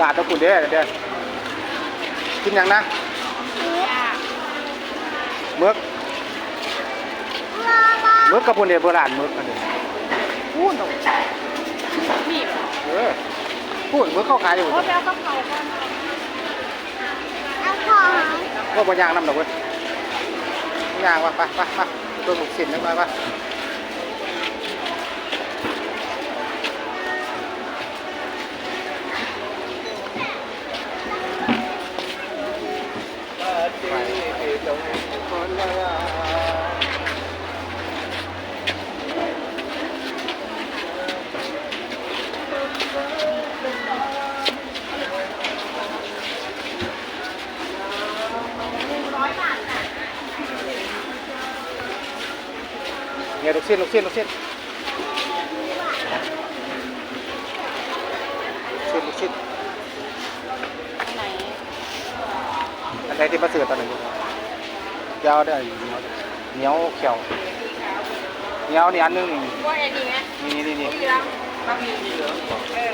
ราณตะคุณเด้อเด้อกินหยังนะมึกมึกกับคุณเด้อโบราณมึกอันนี้พูดเอามีบเออพูดมึกเข้าขายอยู่โอ้แปลกะเพราก่อนเอาของว่าบ่ยางน้ำดอกเว้ยยางว่ะไปไปไปตัวหมุกสินนิดหน่อยป่ะ เนี่ยลูกชิ้นลูกชิ้นลูกชิ้นลูกชิ้นลูกชิ้นไหนอันไหนที่มาซื้อตอนนี้ยาวได้อเหนียวเหนียวเขียวเหนียวนี่อันหนึงนี่ว่าไอ้นี่ไงนี่นี่นี่เหลืองบะหมี่เหลืองเออ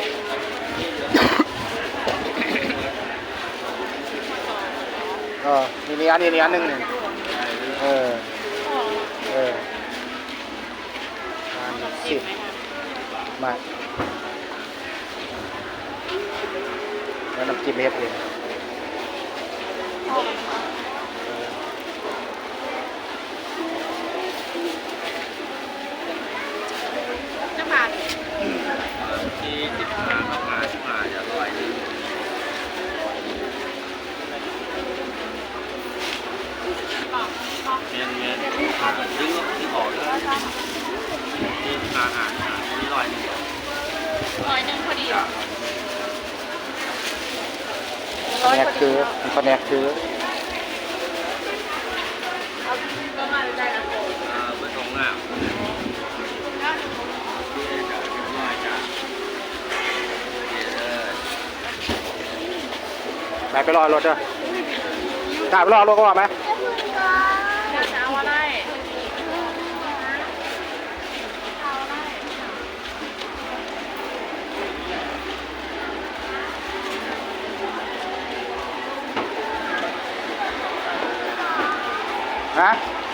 เออนี่นี่อันนี้นี่อันหนึงนี่เอออ๋อเอออัน ขน นี้ ม สิบมคะมาแล้วน้ำจิ้มเฮ็ดเอง พ่อมันนะคะจะผ่าน ที่สิบห้าเข้ามาสิบห้าจะร้อยหนึ่ง ปอกปอก เมียนเมียนหาดึงก็ที่ออกเลย ที่อาหารหาที่ร้อยหนึ่งร้อยหนึ่งพอดีจ้ะแผนกคือมีแผนกคือเอาประมาณได้นะอ่าเบอร์ตรงหน้าที่จะร้อยจ้ะเดี๋ยวเลยไหนไปรอรถเด้อถ่ายไปรอรถก็ว่าไหม ฮ